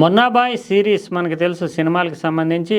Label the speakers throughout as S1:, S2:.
S1: Munnabhai series మనకు తెలుసు సినిమాలకు సంబంధించి.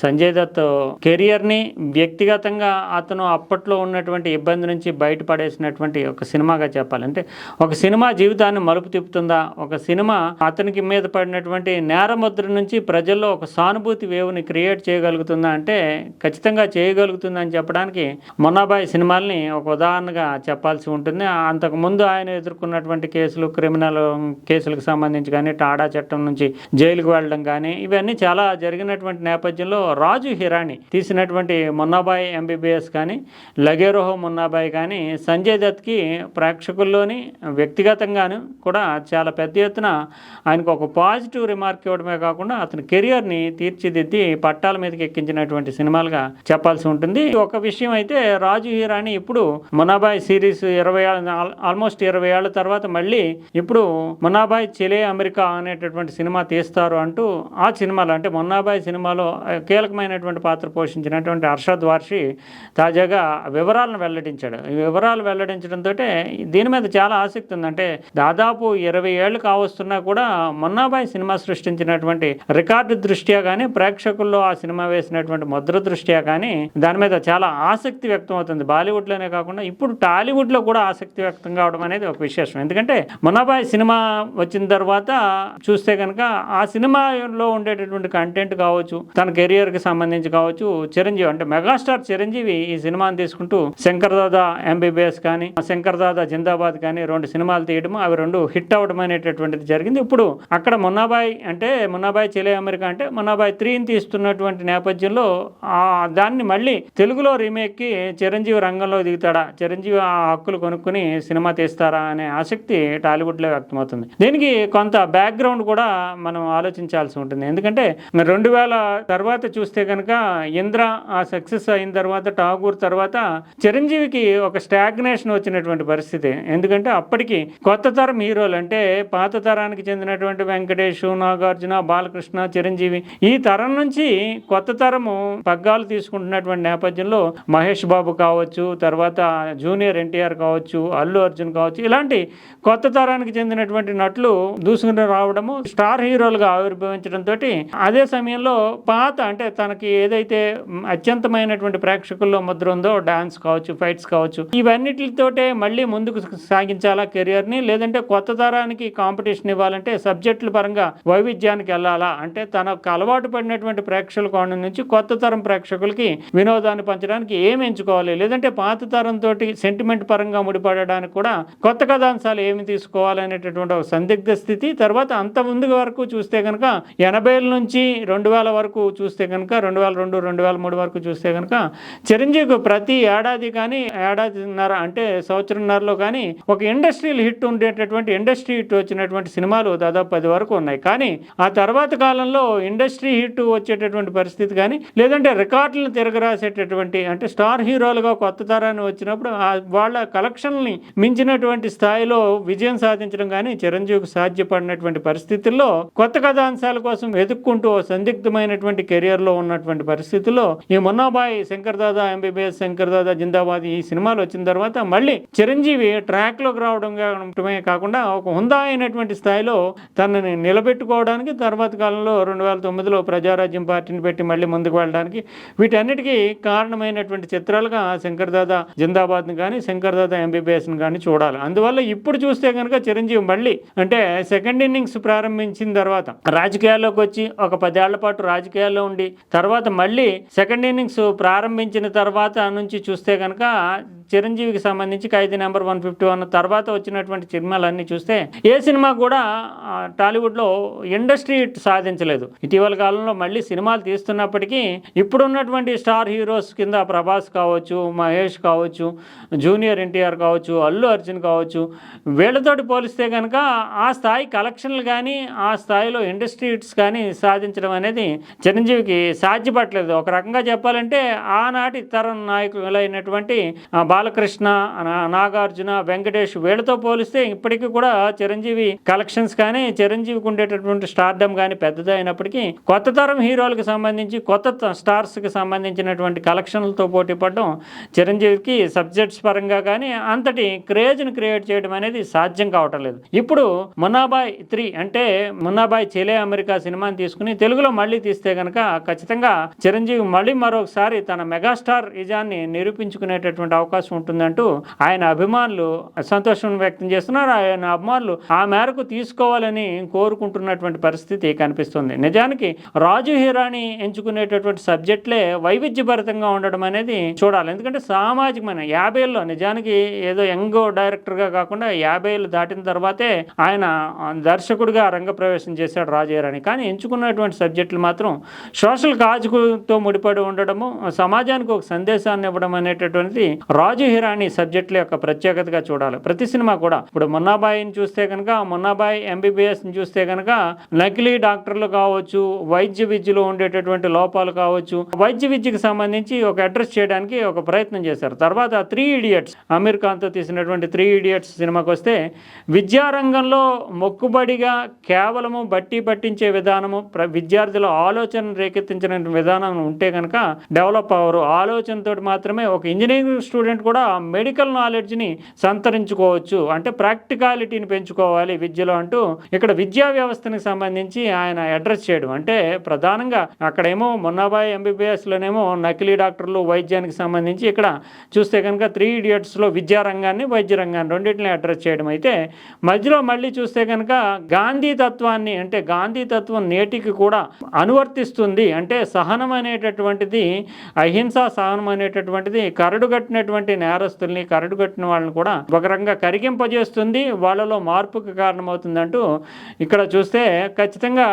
S1: సంజయ్ దత్ కెరియర్ని వ్యక్తిగతంగా అతను అప్పట్లో ఉన్నటువంటి ఇబ్బంది నుంచి బయటపడేసినటువంటి ఒక సినిమాగా చెప్పాలంటే ఒక సినిమా జీవితాన్ని మలుపు తిప్పుతుందా? ఒక సినిమా అతనికి మీద పడినటువంటి నేరముద్ర నుంచి ప్రజల్లో ఒక సానుభూతి వేవుని క్రియేట్ చేయగలుగుతుందా? అంటే ఖచ్చితంగా చేయగలుగుతుందని చెప్పడానికి మొన్నాబాయ్ సినిమాల్ని ఒక ఉదాహరణగా చెప్పాల్సి ఉంటుంది. అంతకుముందు ఆయన ఎదుర్కొన్నటువంటి కేసులు క్రిమినల్ కేసులకు సంబంధించి కానీ టాడా చట్టం నుంచి జైలుకు వెళ్ళడం కానీ ఇవన్నీ చాలా జరిగినటువంటి నేపథ్యంలో రాజు హిరాణి తీసినటువంటి మొన్నాబాయ్ ఎంబీబీఎస్ కానీ లగేరోహో మున్నాబాయి కానీ సంజయ్ దత్కి ప్రేక్షకుల్లోని వ్యక్తిగతంగాను కూడా చాలా పెద్ద ఎత్తున ఆయనకు ఒక పాజిటివ్ రిమార్క్ ఇవ్వడమే కాకుండా అతని కెరియర్ని తీర్చిదిద్ది పట్టాల మీదకి ఎక్కించినటువంటి సినిమాలుగా చెప్పాల్సి ఉంటుంది. ఒక విషయం అయితే రాజు హిరాణి ఇప్పుడు మొనాబాయ్ సిరీస్ ఇరవై ఆల్మోస్ట్ ఇరవై ఏళ్ళ తర్వాత మళ్ళీ ఇప్పుడు మొనాబాయ్ చెలే అమెరికా అనేటటువంటి సినిమా తీస్తారు అంటూ ఆ సినిమాలో అంటే మొన్నాబాయ్ సినిమాలో కీలకమైనటువంటి పాత్ర పోషించినటువంటి అర్షద్ వార్షి తాజాగా వివరాలను వెల్లడించాడు. ఈ వివరాలు వెల్లడించడంతో దీని మీద చాలా ఆసక్తి ఉంది. అంటే దాదాపు ఇరవై ఏళ్ళు కావస్తున్నా కూడా మొన్నాబాయ్ సినిమా సృష్టించినటువంటి రికార్డు దృష్ట్యా కానీ ప్రేక్షకుల్లో ఆ సినిమా వేసినటువంటి ముద్ర దృష్ట్యా కానీ దాని మీద చాలా ఆసక్తి వ్యక్తం అవుతుంది. బాలీవుడ్లోనే కాకుండా ఇప్పుడు టాలీవుడ్లో కూడా ఆసక్తి వ్యక్తం కావడం అనేది ఒక విశేషం. ఎందుకంటే మొన్నాబాయ్ సినిమా వచ్చిన తర్వాత చూస్తే కనుక ఆ సినిమాలో ఉండేటటువంటి కంటెంట్ కావచ్చు తన కెరియర్కి సంబంధించి కావచ్చు చిరంజీవి అంటే మెగాస్టార్ చిరంజీవి ఈ సినిమాని తీసుకుంటూ శంకర్ దాదా ఎంబీబీఎస్ కానీ శంకర్ దాదా జిందాబాద్ కానీ రెండు సినిమాలు తీయడం అవి రెండు హిట్ అవడం అనేటటువంటిది జరిగింది. ఇప్పుడు అక్కడ మున్నాబాయ్ అంటే మున్నాబాయ్ చెలే అమెరికా అంటే మున్నాబాయ్ త్రీని తీస్తున్నటువంటి నేపథ్యంలో ఆ దాన్ని మళ్ళీ తెలుగులో రీమేక్కి చిరంజీవి రంగంలో దిగుతాడా? చిరంజీవి ఆ హక్కులు కొనుక్కుని సినిమా తీస్తారా అనే ఆసక్తి టాలీవుడ్లో వ్యక్తమవుతుంది. దీనికి కొంత బ్యాక్గ్రౌండ్ కూడా మనం ఆలోచించాల్సి ఉంటుంది. ఎందుకంటే రెండు వేల తర్వాత చూస్తే కనుక ఇంద్ర ఆ సక్సెస్ అయిన తర్వాత ఠాగూర్ తర్వాత చిరంజీవికి ఒక స్టాగ్నేషన్ వచ్చినటువంటి పరిస్థితి. ఎందుకంటే అప్పటికి కొత్త తరం హీరోలు అంటే పాత తరానికి చెందినటువంటి వెంకటేష్ నాగార్జున బాలకృష్ణ చిరంజీవి ఈ తరం నుంచి కొత్త తరము పగ్గాలు తీసుకుంటున్నటువంటి నేపథ్యంలో మహేష్ బాబు కావచ్చు తర్వాత జూనియర్ ఎన్టీఆర్ కావచ్చు అల్లు అర్జున్ కావచ్చు ఇలాంటి కొత్త తరానికి చెందినటువంటి నటులు దూసుకుని రావడము స్టార్ హీరోలుగా ఆవిర్భవించడంతో అదే సమయంలో పాత అంటే తనకి ఏదైతే అత్యంతమైనటువంటి ప్రేక్షకుల్లో ముద్ర ఉందో డాన్స్ కావచ్చు ఫైట్స్ కావచ్చు ఇవన్నిటితోటే మళ్ళీ ముందుకు సాగించాలా కెరియర్ని? లేదంటే కొత్త తరానికి కాంపిటీషన్ ఇవ్వాలంటే సబ్జెక్టుల పరంగా వైవిధ్యానికి వెళ్ళాలా? అంటే తనకు అలవాటు పడినటువంటి ప్రేక్షకుల కోణం నుంచి కొత్త తరం ప్రేక్షకులకి వినోదాన్ని పంచడానికి ఏమి ఎంచుకోవాలి? లేదంటే పాత తరంతో సెంటిమెంట్ పరంగా ముడిపడడానికి కూడా కొత్త కథాంశాలు ఏమి తీసుకోవాలనేటటువంటి ఒక సందిగ్ధ స్థితి. తర్వాత అంత ముందు వరకు చూస్తే కనుక ఎనభైల నుంచి రెండు వేల వరకు చూస్తే కనుక రెండు వేల రెండు రెండు వేల మూడు వరకు చూస్తే కనుక చిరంజీవికి ప్రతి ఏడాది కానీ ఏడాదిన్నర అంటే సంవత్సరంన్నరలో కానీ ఒక ఇండస్ట్రియల్ హిట్ ఉండేటటువంటి ఇండస్ట్రీ హిట్ వచ్చినటువంటి సినిమాలు దాదాపు పది వరకు ఉన్నాయి. కానీ ఆ తర్వాత కాలంలో ఇండస్ట్రీ హిట్ వచ్చేటటువంటి పరిస్థితి కానీ లేదంటే రికార్డులను తిరగరాసేటటువంటి అంటే స్టార్ హీరోలుగా కొత్త తరాన్ని వచ్చినప్పుడు వాళ్ళ కలెక్షన్ని మించినటువంటి స్థాయిలో విజయం సాధించడం కానీ చిరంజీవికి సాధ్యపడినటువంటి పరిస్థితుల్లో కొత్త కథాంశాల కోసం వెతుక్కుంటూ ఓ సందిగ్ధమైనటువంటి ఇయర్లో ఉన్నటువంటి పరిస్థితుల్లో ఈ మొన్నాబాయ్ శంకర్ దాదా ఎంబీబీఎస్ శంకర్ దాదా జిందాబాద్ ఈ సినిమాలు వచ్చిన తర్వాత మళ్ళీ చిరంజీవి ట్రాక్లోకి రావడం ఉండటమే కాకుండా ఒక హుందా అయినటువంటి స్థాయిలో తనని నిలబెట్టుకోవడానికి తర్వాత కాలంలో రెండు వేల తొమ్మిదిలో ప్రజారాజ్యం పార్టీని పెట్టి మళ్ళీ ముందుకు వెళ్ళడానికి వీటన్నిటికీ కారణమైనటువంటి చిత్రాలుగా శంకర్ దాదా జిందాబాద్ని కానీ శంకర్ దాదా ఎంబీబీఎస్ని కానీ చూడాలి. అందువల్ల ఇప్పుడు చూస్తే కనుక చిరంజీవి మళ్ళీ అంటే సెకండ్ ఇన్నింగ్స్ ప్రారంభించిన తర్వాత రాజకీయాల్లోకి వచ్చి ఒక పదేళ్ళ పాటు రాజకీయాల్లో ఉండి తర్వాత మళ్ళీ సెకండ్ ఇన్నింగ్స్ ప్రారంభించిన తర్వాత నుంచి చూస్తే కనుక చిరంజీవికి సంబంధించి Khaidi number one fifty one తర్వాత వచ్చినటువంటి సినిమాలన్నీ చూస్తే ఏ సినిమా కూడా టాలీవుడ్లో ఇండస్ట్రీ సాధించలేదు. ఇటీవల కాలంలో మళ్ళీ సినిమాలు తీస్తున్నప్పటికీ ఇప్పుడున్నటువంటి స్టార్ హీరోస్ కింద ప్రభాస్ కావచ్చు మహేష్ కావచ్చు జూనియర్ ఎన్టీఆర్ కావచ్చు అల్లు అర్జున్ కావచ్చు వీళ్ళతోటి పోలిస్తే కనుక ఆ స్థాయి కలెక్షన్లు కానీ ఆ స్థాయిలో ఇండస్ట్రీ హిట్స్ కానీ సాధించడం అనేది చిరంజీవికి సాధ్యపడలేదు. ఒక రకంగా చెప్పాలంటే ఆనాటి తరం నాయకులైనటువంటి అయినటువంటి బాల బాలకృష్ణ నాగార్జున వెంకటేష్ వీళ్ళతో పోలిస్తే ఇప్పటికీ కూడా చిరంజీవి కలెక్షన్స్ కానీ చిరంజీవికి ఉండేటటువంటి స్టార్డమ్ కానీ పెద్దదైనప్పటికీ అయినప్పటికీ కొత్త తరం హీరోలకు సంబంధించి కొత్త త- స్టార్స్కి సంబంధించినటువంటి కలెక్షన్లతో పోటీ పడడం చిరంజీవికి సబ్జెక్ట్స్ పరంగా కానీ అంతటి క్రేజ్ని క్రియేట్ చేయడం అనేది సాధ్యం కావటం లేదు. ఇప్పుడు మున్నాబాయ్ త్రీ అంటే మున్నాబాయ్ చెలే అమెరికా సినిమాని తీసుకుని తెలుగులో మళ్ళీ తీస్తే కనుక ఖచ్చితంగా చిరంజీవి మళ్ళీ మరొకసారి తన మెగాస్టార్ నిజాన్ని నిరూపించుకునేటటువంటి అవకాశం ఉంటుందంటూ ఆయన అభిమానులు సంతోషం వ్యక్తం చేస్తున్నారు. ఆయన అభిమానులు ఆ మేరకు తీసుకోవాలని కోరుకుంటున్నటువంటి పరిస్థితి కనిపిస్తుంది. నిజానికి రాజు హీరాని ఎంచుకునేటటువంటి సబ్జెక్ట్లే వైవిధ్యభరితంగా ఉండడం అనేది చూడాలి. ఎందుకంటే సామాజికమైన యాభైల్లో నిజానికి ఏదో యంగ్ డైరెక్టర్గా కాకుండా యాభైలు దాటిన తర్వాతే ఆయన దర్శకుడిగా రంగప్రవేశం చేశాడు రాజు హీరాని. కానీ ఎంచుకున్నటువంటి సబ్జెక్టులు మాత్రం సోషల్ కాజుతో ముడిపడి ఉండడము సమాజానికి ఒక సందేశాన్ని ఇవ్వడం అనేటటువంటిది రాజు హిరాని సబ్జెక్టుల యొక్క ప్రత్యేకతగా చూడాలి. ప్రతి సినిమా కూడా. ఇప్పుడు మున్నాబాయిని చూస్తే కనుక మున్నాబాయి ఎంబీబీఎస్ని చూస్తే కనుక నకిలీ డాక్టర్లు కావచ్చు వైద్య విద్యలో ఉండేటటువంటి లోపాలు కావచ్చు వైద్య విద్యకు సంబంధించి ఒక అడ్రస్ చేయడానికి ఒక ప్రయత్నం చేశారు. తర్వాత త్రీ ఇడియట్స్ అమీర్ ఖాన్తో తీసినటువంటి త్రీ ఇడియట్స్ సినిమాకి వస్తే విద్యారంగంలో మొక్కుబడిగా కేవలము బట్టి పట్టించే విధానము ప్ర విద్యార్థుల ఆలోచన రేకెత్తించిన విధానం ఉంటే కనుక డెవలప్ అవ్వరు. ఆలోచనతో మాత్రమే ఒక ఇంజనీరింగ్ స్టూడెంట్ కూడా మెడికల్ నాలెడ్జ్ని సంతరించుకోవచ్చు. అంటే ప్రాక్టికాలిటీని పెంచుకోవాలి విద్యలో అంటూ ఇక్కడ విద్యా వ్యవస్థకి సంబంధించి ఆయన అడ్రస్ చేయడం. అంటే ప్రధానంగా అక్కడేమో మొన్నాబాయ్ ఎంబీబీఎస్లోనేమో నకిలీ డాక్టర్లు వైద్యానికి సంబంధించి ఇక్కడ చూస్తే కనుక త్రీ ఇడియట్స్లో విద్యా రంగాన్ని వైద్య రంగాన్ని రెండింటిని అడ్రస్ చేయడం. అయితే మధ్యలో మళ్ళీ చూస్తే కనుక గాంధీ తత్వాన్ని అంటే గాంధీ తత్వం నేటికి కూడా అనువర్తిస్తుంది. అంటే సహనం అనేటటువంటిది అహింస సహనం అనేటటువంటిది కరడుగట్టినటువంటి నేరస్తుల్ని కరడుగట్టిన వాళ్ళని కూడా ఒక రకంగా కరిగింపజేస్తుంది. వాళ్ళలో మార్పుకు కారణమవుతుందంటూ ఇక్కడ చూస్తే ఖచ్చితంగా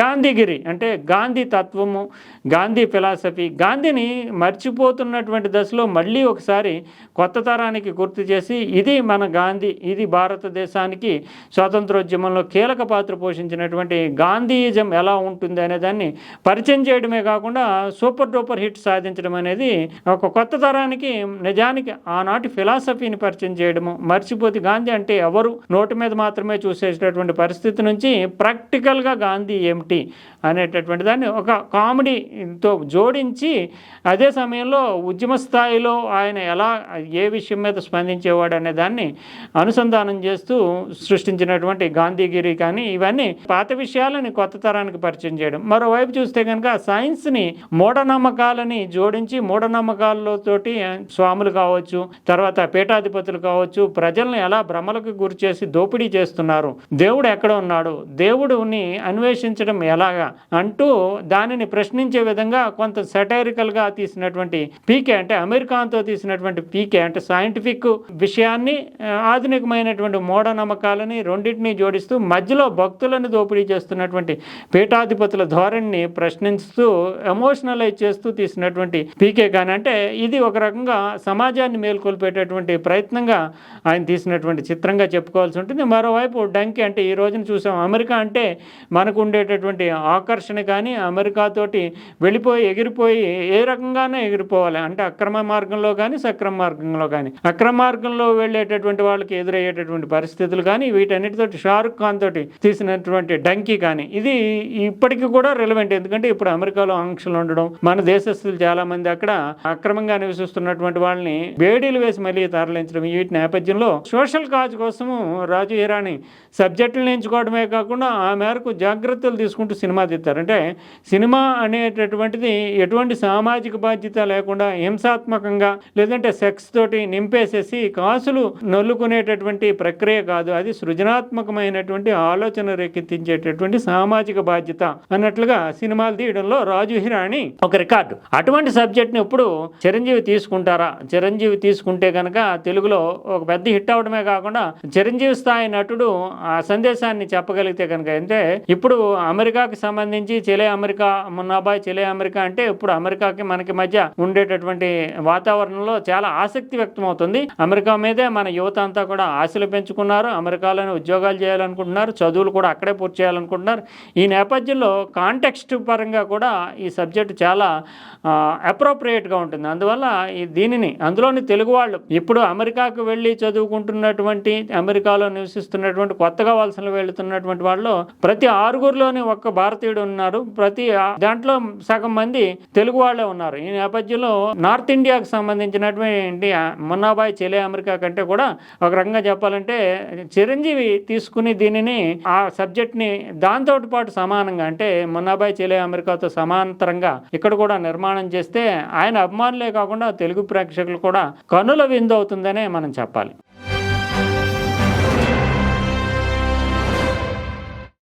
S1: గాంధీగిరి అంటే గాంధీ తత్వము గాంధీ ఫిలాసఫీ గాంధీని మర్చిపోతున్నటువంటి దశలో మళ్ళీ ఒకసారి కొత్త తరానికి గుర్తు చేసి ఇది మన గాంధీ ఇది భారతదేశానికి స్వాతంత్రోద్యమంలో కీలక పాత్ర పోషించినటువంటి గాంధీయిజం ఎలా ఉంటుంది అనే దాన్ని పరిచయం చేయడమే కాకుండా సూపర్ డూపర్ హిట్ సాధించడం అనేది ఒక కొత్త తరానికి నిజానికి ఆనాటి ఫిలాసఫీని పరిచయం చేయడము మర్చిపోతే గాంధీ అంటే ఎవరు? నోటి మీద మాత్రమే చూసేటటువంటి పరిస్థితి నుంచి ప్రాక్టికల్గా గాంధీ ఏమిటి అనేటటువంటి దాన్ని ఒక కామెడీతో జోడించి అదే సమయంలో ఉద్యమ స్థాయిలో ఆయన ఎలా ఏ విషయం మీద స్పందించేవాడు అనే దాన్ని అనుసంధానం చేస్తూ సృష్టించినటువంటి గాంధీగిరి కానీ ఇవన్నీ పాత విషయాలని కొత్త తరానికి పరిచయం చేయడం. మరోవైపు చూస్తే కనుక సైన్స్ని మూఢనమ్మకాలని జోడించి మూఢనమ్మకాలతోటి స్వాములు కావచ్చు తర్వాత పీఠాధిపతులు కావచ్చు ప్రజలను ఎలా భ్రమలకు గురి చేసి దోపిడీ చేస్తున్నారు? దేవుడు ఎక్కడ ఉన్నాడు? దేవుడుని అన్వేషించడం ఎలాగా? అంటూ దానిని ప్రశ్నించే విధంగా కొంత సెటైరికల్గా తీసినటువంటి పీకే అంటే అమెరికాతో తీసినటువంటి పీకే అంటే సైంటిఫిక్ విషయాన్ని ఆధునికమైనటువంటి మూఢనమ్మకాలని రెండింటిని జోడిస్తూ మధ్యలో భక్తులను దోపిడీ చేస్తున్నటువంటి పీఠాధిపతుల ధోరణిని ప్రశ్నిస్తూ ఎమోషనలైజ్ చేస్తూ తీసినటువంటి పీకే కానీ అంటే ఇది ఒక రకంగా సమాజాన్ని మేల్కొల్పేటటువంటి ప్రయత్నంగా ఆయన తీసినటువంటి చిత్రంగా చెప్పుకోవాల్సి ఉంటుంది. మరోవైపు డంకి అంటే ఈ రోజున చూసాం అమెరికా అంటే మనకు ఉండేటటువంటి ఆకర్షణ కానీ అమెరికాతోటి వెళ్ళిపోయి ఎగిరిపోయి ఏ రకంగానే ఎగిరిపోవాలి. అంటే అక్రమ మార్గంలో కానీ సక్రమ మార్గంలో కానీ. అక్రమ మార్గంలో వెళ్ళేటటువంటి వాళ్ళకి ఎదురయ్యేటటువంటి పరిస్థితులు కానీ వీటన్నిటితోటి షారుఖ్ ఖాన్ తోటి తీసినటువంటి డంకీ కానీ ఇది ఇప్పటికీ కూడా రిలవెంట్ ఎందుకంటే ఇప్పుడు అమెరికాలో ఆంక్షలు ఉండడం మన దేశస్తులు చాలామంది అక్కడ అక్రమంగా నివసిస్తున్నటువంటి వాళ్ళని బేడీలు వేసి మళ్ళీ తరలించడం వీటి నేపథ్యంలో సోషల్ కాజ్ కోసము రాజు హీరాని సబ్జెక్టులను ఎంచుకోవడమే కాకుండా ఆ మేరకు జాగ్రత్తలు తీసుకుంటూ సినిమా తీస్తారు. అంటే సినిమా అనేటటువంటిది ఎటువంటి సామాజిక బాధ్యత లేకుండా హింసాత్మకంగా లేదంటే సెక్స్ తోటి నింపేసేసి కాసులు నొల్లుకునేటటువంటి ప్రక్రియ కాదు. అది సృజనాత్మకమైనటువంటి ఆలోచన రేకెత్తించేటటువంటి సామాజిక బాధ్యత అన్నట్లుగా సినిమాలు తీయడంలో రాజు హిరాణి ఒక రికార్డు. అటువంటి సబ్జెక్ట్ని ఇప్పుడు చిరంజీవి తీసుకుంటారా? చిరంజీవి తీసుకుంటే కనుక తెలుగులో ఒక పెద్ద హిట్ అవడమే కాకుండా చిరంజీవి స్థాయి నటుడు ఆ సందేశాన్ని చెప్పగలిగితే కనుక అంటే ఇప్పుడు అమెరికాకి సంబంధించి చెలే అమెరికా మున్నాబాయ్ చెలే అమెరికా అంటే ఇప్పుడు అమెరికాకి మనకి మధ్య ఉండేటటువంటి వాతావరణంలో చాలా ఆసక్తి వ్యక్తమవుతుంది. అమెరికా మీదే మన యువత అంతా కూడా ఆశలు పెంచుకున్నారు. అమెరికాలోనే ఉద్యోగాలు చేయాలనుకుంటున్నారు. చదువులు కూడా అక్కడే పూర్తి చేయాలనుకుంటున్నారు. ఈ నేపథ్యంలో కాంటెక్స్ట్ పరంగా కూడా ఈ సబ్జెక్ట్ చాలా అప్రోప్రియేట్గా ఉంటుంది. అందువల్ల ఈ దీనిని? అందులోని తెలుగు వాళ్ళు ఇప్పుడు అమెరికాకు వెళ్ళి చదువుకుంటున్నటువంటి అమెరికాలో నివసిస్తున్నటువంటి కొత్తగా వలసలు వెళుతున్నటువంటి వాళ్ళు ప్రతి ఆరుగురిలోని ఒక్క భారతీయుడు ఉన్నారు. ప్రతి దాంట్లో సగం మంది తెలుగు వాళ్ళే ఉన్నారు. ఈ నేపథ్యంలో నార్త్ ఇండియాకు సంబంధించినటువంటి మున్నాబాయ్ చెలే అమెరికా కంటే కూడా ఒక రకంగా చెప్పాలంటే చిరంజీవి తీసుకుని దీనిని ఆ సబ్జెక్ట్ని దాంతో పాటు సమానంగా అంటే మున్నాబాయ్ చెలే అమెరికాతో సమాంతరంగా ఇక్కడ కూడా నిర్మాణం చేస్తే ఆయన అభిమానులే కాకుండా తెలుగు ప్రేక్షకులు కూడా కనుల విందు అవుతుందనే మనం చెప్పాలి.